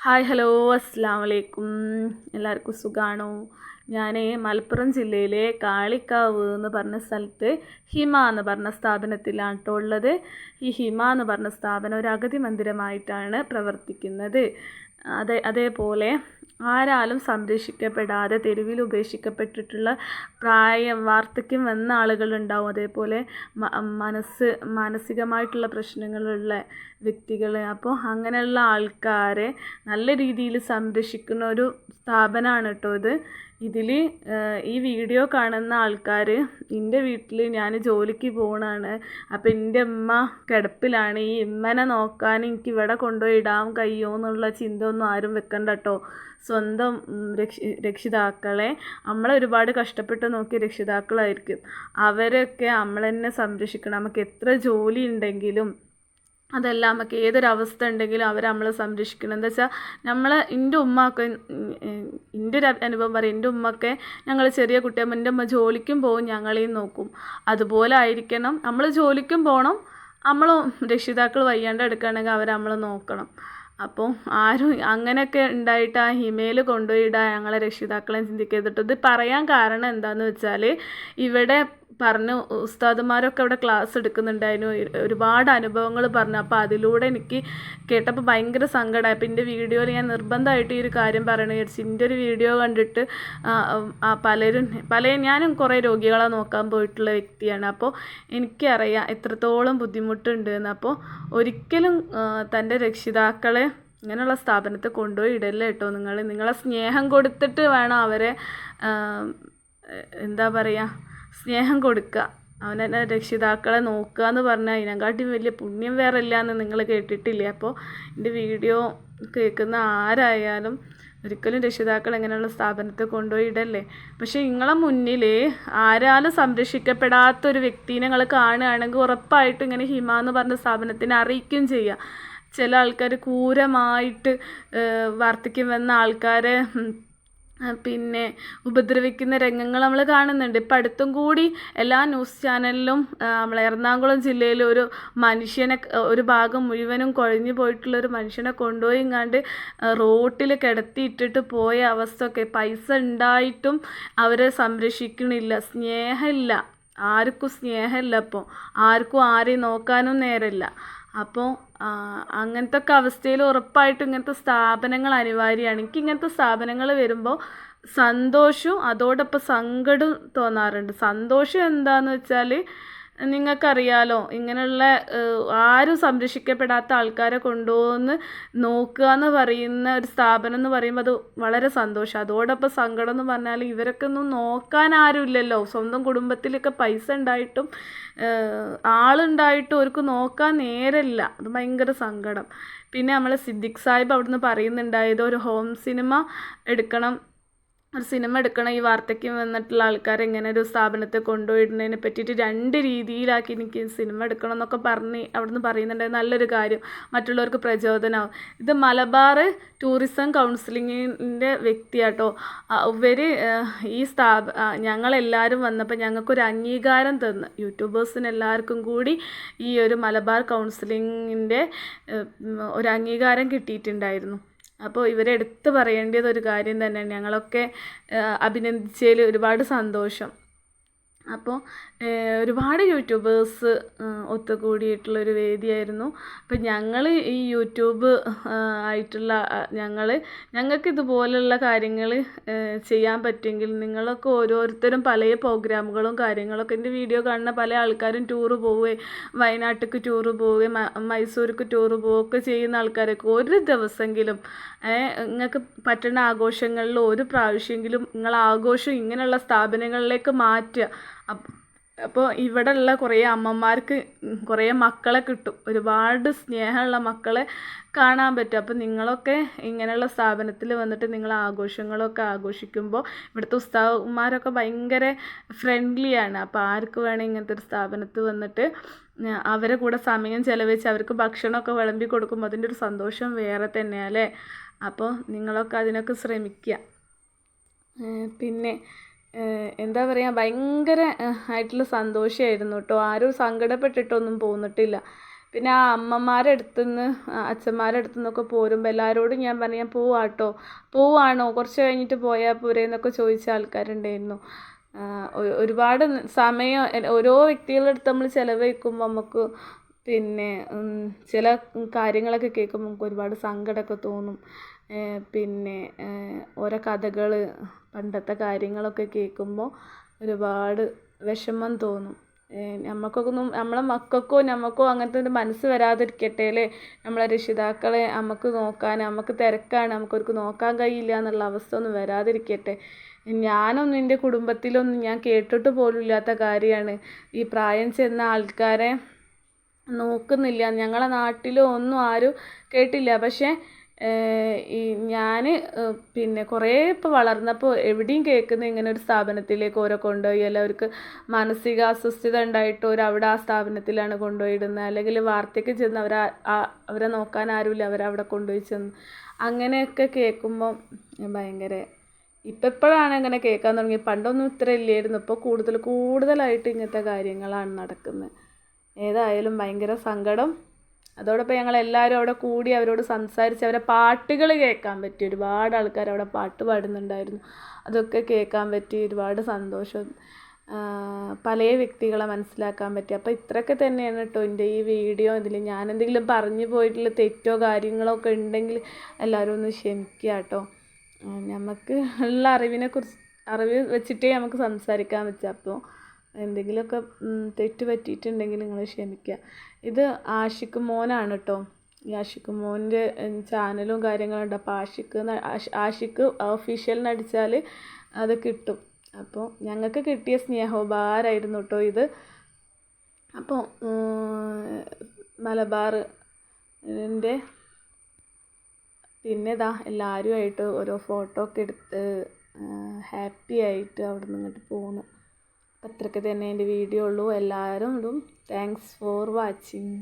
Hi hello അസ്സാം വലൈക്കും എല്ലാവർക്കും സുഖമാണോ ഞാൻ മലപ്പുറം ജില്ലയിലെ കാളിക്കാവ് എന്ന് പറഞ്ഞ സ്ഥലത്ത് ഹിമ എന്ന് പറഞ്ഞ സ്ഥാപനത്തിലാണ് കേട്ടോ ഉള്ളത്. ഈ ഹിമ എന്ന് പറഞ്ഞ സ്ഥാപനം ഒരു അഗതി മന്ദിരമായിട്ടാണ് പ്രവർത്തിക്കുന്നത്. അതേ അതേപോലെ ആരാലും സംരക്ഷിക്കപ്പെടാതെ തെരുവിൽ ഉപേക്ഷിക്കപ്പെട്ടിട്ടുള്ള പ്രായം വാർദ്ധക്യം വന്ന ആളുകളുണ്ടാവും. അതേപോലെ മനസ്സ് മാനസികമായിട്ടുള്ള പ്രശ്നങ്ങളുള്ള വ്യക്തികൾ. അപ്പോൾ അങ്ങനെയുള്ള ആൾക്കാരെ നല്ല രീതിയിൽ സംരക്ഷിക്കുന്ന ഒരു സ്ഥാപനമാണ് കേട്ടോ ഇത്. ഇതിൽ ഈ വീഡിയോ കാണുന്ന ആൾക്കാർ എന്റെ വീട്ടിൽ ഞാൻ ജോലിക്ക് പോകണാണ് അപ്പോൾ എന്റെ ഉമ്മ കിടപ്പിലാണ്. ഈ ഉമ്മനെ നോക്കാൻ എനിക്ക് ഇവിടെ കൊണ്ടുപോയി ഇടാൻ കഴിയുമോ എന്നുള്ള ചിന്ത ഒന്നും ആരും വെക്കണ്ട കേട്ടോ സ്വന്തം രക്ഷി രക്ഷിതാക്കളെ. നമ്മളെ ഒരുപാട് കഷ്ടപ്പെട്ട് നോക്കിയ രക്ഷിതാക്കളായിരിക്കും. അവരൊക്കെ നമ്മൾ തന്നെ സംരക്ഷിക്കണം. നമുക്ക് എത്ര ജോലി ഉണ്ടെങ്കിലും അതല്ല നമുക്ക് ഏതൊരവസ്ഥ ഉണ്ടെങ്കിലും അവർ നമ്മളെ സംരക്ഷിക്കണം. എന്താ വെച്ചാൽ നമ്മൾ എന്റെ ഉമ്മയൊക്കെ എന്റെ ഒരു അനുഭവം പറയും എന്റെ ഉമ്മയൊക്കെ ഞങ്ങൾ ചെറിയ കുട്ടിയാകുമ്പോൾ എന്റെ ഉമ്മ ജോലിക്കും പോകും ഞങ്ങളെയും നോക്കും. അതുപോലെ ആയിരിക്കണം. നമ്മൾ ജോലിക്കും പോകണം നമ്മൾ രക്ഷിതാക്കൾ വയ്യാണ്ട് എടുക്കുകയാണെങ്കിൽ അവർ നമ്മൾ നോക്കണം. അപ്പോൾ ആരും അങ്ങനെയൊക്കെ ഉണ്ടായിട്ട് ആ ഹിമയിൽ കൊണ്ടുപോയി ഞങ്ങളെ രക്ഷിതാക്കളെ ചിന്തിക്കുന്നിട്ട് ഇത് പറയാൻ കാരണം എന്താണെന്ന് വെച്ചാൽ ഇവിടെ പറഞ്ഞു ഉസ്താദുമാരൊക്കെ അവിടെ ക്ലാസ് എടുക്കുന്നുണ്ടായിരുന്നു. ഒരുപാട് അനുഭവങ്ങൾ പറഞ്ഞു. അപ്പോൾ അതിലൂടെ എനിക്ക് കേട്ടപ്പോൾ ഭയങ്കര സങ്കടമായി അപ്പോൾ എന്റെ വീഡിയോയിൽ ഞാൻ നിർബന്ധമായിട്ട് ഈ ഒരു കാര്യം പറയണ വിചാരിച്ചു എന്റെ ഒരു വീഡിയോ കണ്ടിട്ട് പലരും പല ഞാനും കുറേ രോഗികളെ നോക്കാൻ പോയിട്ടുള്ള വ്യക്തിയാണ്. അപ്പോൾ എനിക്കറിയാം എത്രത്തോളം ബുദ്ധിമുട്ടുണ്ട് എന്ന് അപ്പോൾ ഒരിക്കലും തന്റെ രക്ഷിതാക്കളെ ഇങ്ങനെയുള്ള സ്ഥാപനത്തിൽ കൊണ്ടുപോയി ഇടല്ലേ കേട്ടോ നിങ്ങൾ നിങ്ങളെ സ്നേഹം കൊടുത്തിട്ട് വേണം അവരെ എന്താ പറയുക സ്നേഹം കൊടുക്കുക. അവനെ രക്ഷിതാക്കളെ നോക്കുക എന്ന് പറഞ്ഞാൽ അതിനെക്കാട്ടി വലിയ പുണ്യം വേറെ ഇല്ല എന്ന് നിങ്ങൾ കേട്ടിട്ടില്ലേ? അപ്പോൾ എന്റെ വീഡിയോ കേൾക്കുന്ന ആരായാലും ഒരിക്കലും രക്ഷിതാക്കൾ ഇങ്ങനെയുള്ള സ്ഥാപനത്തിൽ കൊണ്ടുപോയി ഇടല്ലേ? പക്ഷേ നിങ്ങളെ മുന്നിൽ ആരാലും സംരക്ഷിക്കപ്പെടാത്ത ഒരു വ്യക്തിയെ നിങ്ങൾ കാണുകയാണെങ്കിൽ ഉറപ്പായിട്ടും ഇങ്ങനെ ഹിമ എന്ന് പറഞ്ഞ സ്ഥാപനത്തിനെ അറിയിക്കുകയും ചെയ്യുക. ചില ആൾക്കാർ ക്രൂരമായിട്ട് വാർദ്ധക്യം വന്ന ആൾക്കാരെ പിന്നെ ഉപദ്രവിക്കുന്ന രംഗങ്ങൾ നമ്മൾ കാണുന്നുണ്ട്. ഇപ്പം അടുത്തും കൂടി എല്ലാ ന്യൂസ് ചാനലിലും നമ്മളെ എറണാകുളം ജില്ലയിൽ ഒരു മനുഷ്യനെ ഒരു ഭാഗം മുഴുവനും കുഴഞ്ഞു പോയിട്ടുള്ള ഒരു മനുഷ്യനെ കൊണ്ടുപോയി കണ്ട് റോട്ടിൽ കിടത്തിയിട്ടിട്ട് പോയ അവസ്ഥ ഒക്കെ പൈസ ഉണ്ടായിട്ടും അവരെ സംരക്ഷിക്കണില്ല. സ്നേഹമില്ല. ആർക്കും സ്നേഹമില്ല ഇപ്പോൾ ആർക്കും ആരെയും നോക്കാനും നേരമില്ല. അപ്പോൾ അങ്ങനത്തെ ഒക്കെ അവസ്ഥയിൽ ഉറപ്പായിട്ടും ഇങ്ങനത്തെ സ്ഥാപനങ്ങൾ അനിവാര്യമാണ്. എനിക്ക് ഇങ്ങനത്തെ സ്ഥാപനങ്ങൾ വരുമ്പോൾ സന്തോഷവും അതോടൊപ്പം സങ്കടവും തോന്നാറുണ്ട്. സന്തോഷം എന്താണെന്ന് വെച്ചാൽ നിങ്ങൾക്കറിയാലോ ഇങ്ങനെയുള്ള ആരും സംരക്ഷിക്കപ്പെടാത്ത ആൾക്കാരെ കൊണ്ടുപോകുന്ന നോക്കുക എന്ന് പറയുന്ന ഒരു സ്ഥാപനം എന്ന് പറയുമ്പോൾ അത് വളരെ സന്തോഷം. അതോടൊപ്പം സങ്കടം എന്ന് പറഞ്ഞാൽ ഇവരൊക്കെ ഒന്നും നോക്കാൻ ആരുമില്ലല്ലോ സ്വന്തം കുടുംബത്തിലൊക്കെ പൈസ ഉണ്ടായിട്ടും ആളുണ്ടായിട്ടും അവർക്ക് നോക്കാൻ നേരമില്ല. അത് ഭയങ്കര സങ്കടം. പിന്നെ നമ്മളെ സിദ്ദിഖ് സാഹിബ് അവിടുന്ന് പറയുന്നുണ്ടായത് ഒരു ഹോം സിനിമ എടുക്കണം ഒരു സിനിമ എടുക്കണം ഈ വാർത്തയ്ക്ക് വന്നിട്ടുള്ള ആൾക്കാർ എങ്ങനെ ഒരു സ്ഥാപനത്തെ കൊണ്ടുപോയിടുന്നതിനെ പറ്റിയിട്ട് രണ്ട് രീതിയിലാക്കി എനിക്ക് സിനിമ എടുക്കണം എന്നൊക്കെ പറഞ്ഞ് അവിടുന്ന് പറയുന്നുണ്ട്. നല്ലൊരു കാര്യം. മറ്റുള്ളവർക്ക് പ്രചോദനമാവും ഇത് മലബാർ ടൂറിസം കൗൺസിലിങ്ങിന്റെ വ്യക്തിയാട്ടോ. ഇവർ ഈ സ്ഥാപ ഞങ്ങളെല്ലാവരും വന്നപ്പോൾ ഞങ്ങൾക്കൊരു അംഗീകാരം തന്ന്. യൂട്യൂബേഴ്സിന് എല്ലാവർക്കും കൂടി ഈ ഒരു മലബാർ കൗൺസിലിങ്ങിന്റെ ഒരു അംഗീകാരം കിട്ടിയിട്ടുണ്ടായിരുന്നു. അപ്പോൾ ഇവരെ എടുത്തു പറയേണ്ടത് ഒരു കാര്യം തന്നെയാണ്. ഞങ്ങളൊക്കെ അഭിനന്ദിച്ചതിൽ ഒരുപാട് സന്തോഷം. അപ്പോൾ ഒരുപാട് യൂട്യൂബേഴ്സ് ഒത്തുകൂടിയിട്ടുള്ളൊരു വേദിയായിരുന്നു. അപ്പം ഞങ്ങൾ ഈ യൂട്യൂബ് ആയിട്ടുള്ള ഞങ്ങൾ ഞങ്ങൾക്ക് ഇതുപോലെയുള്ള കാര്യങ്ങൾ ചെയ്യാൻ പറ്റുമെങ്കിൽ നിങ്ങളൊക്കെ ഓരോരുത്തരും പല പ്രോഗ്രാമുകളും കാര്യങ്ങളൊക്കെ എന്റെ വീഡിയോ കാണുന്ന പല ആൾക്കാരും ടൂറ് പോവുകയും വയനാട്ടിലേക്ക് ടൂറ് പോവുകയും മൈസൂർക്ക് ടൂറ് പോവുകയൊക്കെ ചെയ്യുന്ന ആൾക്കാരൊക്കെ ഒരു ദിവസമെങ്കിലും നിങ്ങൾക്ക് പറ്റുന്ന ആഘോഷങ്ങളിൽ ഒരു പ്രാവശ്യമെങ്കിലും നിങ്ങൾ ആഘോഷം ഇങ്ങനെയുള്ള സ്ഥാപനങ്ങളിലേക്ക് മാറ്റുക. അപ്പോൾ ഇവിടെ ഉള്ള കുറേ അമ്മമാർക്ക് കുറേ മക്കളെ കിട്ടും. ഒരുപാട് സ്നേഹമുള്ള മക്കളെ കാണാൻ പറ്റും. അപ്പോൾ നിങ്ങളൊക്കെ ഇങ്ങനെയുള്ള സ്ഥാപനത്തിൽ വന്നിട്ട് നിങ്ങൾ ആഘോഷങ്ങളൊക്കെ ആഘോഷിക്കുമ്പോൾ ഇവിടുത്തെ ഉസ്താവന്മാരൊക്കെ ഭയങ്കര ഫ്രണ്ട്ലിയാണ് അപ്പോൾ ആർക്ക് വേണേൽ ഇങ്ങനത്തെ ഒരു സ്ഥാപനത്തിൽ വന്നിട്ട് അവരെ കൂടെ സമയം ചിലവഴിച്ച് അവർക്ക് ഭക്ഷണമൊക്കെ വിളമ്പി കൊടുക്കുമ്പോൾ അതിന്റെ ഒരു സന്തോഷം വേറെ തന്നെയല്ലേ അപ്പോൾ നിങ്ങളൊക്കെ അതിനൊക്കെ ശ്രമിക്കുക. പിന്നെ എന്താ പറയുക ഭയങ്കര ആയിട്ടുള്ള സന്തോഷമായിരുന്നു കേട്ടോ ആരും സങ്കടപ്പെട്ടിട്ടൊന്നും പോന്നിട്ടില്ല. പിന്നെ ആ അമ്മമാരുടെ അടുത്ത് അച്ഛന്മാരുടെ അടുത്ത് പോരുമ്പോൾ എല്ലാവരോടും ഞാൻ പറഞ്ഞു ഞാൻ പോവാട്ടോ പോവാണോ? കുറച്ച് കഴിഞ്ഞിട്ട് പോയാൽ പോരെ എന്നൊക്കെ ചോദിച്ച ആൾക്കാരുണ്ടായിരുന്നു. ഒരുപാട് സമയം ഓരോ വ്യക്തികളുടെ അടുത്ത് നമ്മൾ ചിലവഴിക്കുമ്പോൾ നമുക്ക് പിന്നെ ചില കാര്യങ്ങളൊക്കെ കേൾക്കുമ്പോൾ നമുക്ക് ഒരുപാട് സങ്കടമൊക്കെ തോന്നും. പിന്നെ ഓരോ കഥകൾ പണ്ടത്തെ കാര്യങ്ങളൊക്കെ കേൾക്കുമ്പോൾ ഒരുപാട് വിഷമം തോന്നും. നമുക്കൊന്നും നമ്മളെ മക്കൾക്കോ നമുക്കോ അങ്ങനത്തെ ഒരു മനസ്സ് വരാതിരിക്കട്ടെ അല്ലേ? നമ്മളെ രക്ഷിതാക്കളെ നമുക്ക് നോക്കാൻ നമുക്ക് തിരക്കാണ് നമുക്കവർക്ക് നോക്കാൻ കഴിയില്ല എന്നുള്ള അവസ്ഥ ഒന്നും വരാതിരിക്കട്ടെ. ഞാനൊന്നും എന്റെ കുടുംബത്തിലൊന്നും ഞാൻ കേട്ടിട്ട് പോലും ഇല്ലാത്ത കാര്യമാണ്. ഈ പ്രായം ചെന്ന ആൾക്കാരെ നോക്കുന്നില്ല. ഞങ്ങളെ നാട്ടിലോ ഒന്നും ആരും കേട്ടില്ല. പക്ഷേ ഈ ഞാൻ പിന്നെ കുറേ ഇപ്പോൾ വളർന്നപ്പോൾ എവിടെയും കേൾക്കുന്ന ഇങ്ങനെ ഒരു സ്ഥാപനത്തിലേക്ക് ഓരോ കൊണ്ടുപോയി അല്ല അവർക്ക് മാനസിക അസ്വസ്ഥത ഉണ്ടായിട്ട് ഒരു അവിടെ ആ സ്ഥാപനത്തിലാണ് കൊണ്ടുപോയി ഇടുന്നത് അല്ലെങ്കിൽ വാർത്തയ്ക്ക് ചെന്ന് അവരെ ആ- അവരെ നോക്കാൻ ആരുമില്ല അവരെ അവിടെ കൊണ്ടുപോയി ചെന്ന്. അങ്ങനെയൊക്കെ കേൾക്കുമ്പോൾ ഭയങ്കര ഇപ്പം എപ്പോഴാണ് അങ്ങനെ കേൾക്കാൻ തുടങ്ങി? പണ്ടൊന്നും ഇത്ര ഇല്ലായിരുന്നു ഇപ്പോൾ കൂടുതൽ കൂടുതലായിട്ട് ഇങ്ങനത്തെ കാര്യങ്ങളാണ് നടക്കുന്നത്. ഏതായാലും ഭയങ്കര സങ്കടം. അതോടൊപ്പം ഞങ്ങൾ എല്ലാവരും അവിടെ കൂടി അവരോട് സംസാരിച്ച് അവരെ പാട്ടുകൾ കേൾക്കാൻ പറ്റി. ഒരുപാട് ആൾക്കാർ അവിടെ പാട്ട് പാടുന്നുണ്ടായിരുന്നു. അതൊക്കെ കേൾക്കാൻ പറ്റി. ഒരുപാട് സന്തോഷം. പല വ്യക്തികളെ മനസ്സിലാക്കാൻ പറ്റി. അപ്പോൾ ഇത്രയൊക്കെ തന്നെയാണ് കേട്ടോ എന്റെ ഈ വീഡിയോ ഇതിൽ ഞാൻ എന്തെങ്കിലും പറഞ്ഞു പോയിട്ടുള്ള തെറ്റോ കാര്യങ്ങളോ ഒക്കെ ഉണ്ടെങ്കിൽ എല്ലാവരും ഒന്ന് ക്ഷമിക്കുക കേട്ടോ നമുക്ക് ഉള്ള അറിവിനെ കുറിച്ച് അറിവ് വെച്ചിട്ടേ നമുക്ക് സംസാരിക്കാൻ പറ്റുക അപ്പോൾ എന്തെങ്കിലുമൊക്കെ തെറ്റ് പറ്റിയിട്ടുണ്ടെങ്കിൽ നിങ്ങൾ ക്ഷമിക്കുക. ഇത് ആഷിക്ക് മോനാണ് കേട്ടോ ഈ ആഷിക്ക് മോന്റെ ചാനലും കാര്യങ്ങളും ഉണ്ട്. അപ്പോൾ ആഷിക്ക് ആഷിക്ക് ഒഫീഷ്യൽ നടിച്ചാൽ അത് കിട്ടും. അപ്പോൾ ഞങ്ങൾക്ക് കിട്ടിയ സ്നേഹോപകാരമായിരുന്നു കേട്ടോ ഇത്. അപ്പോൾ മലബാർ ന്റെ പിന്നെ ഇതാ എല്ലാവരുമായിട്ട് ഓരോ ഫോട്ടോ ഒക്കെ എടുത്ത് ഹാപ്പി ആയിട്ട് അവിടെ നിന്ന് പോന്നു അത്രയ്ക്ക് തന്നെ എന്റെ വീഡിയോ ഉള്ളൂ. എല്ലാവരും ഇടും. Thanks for watching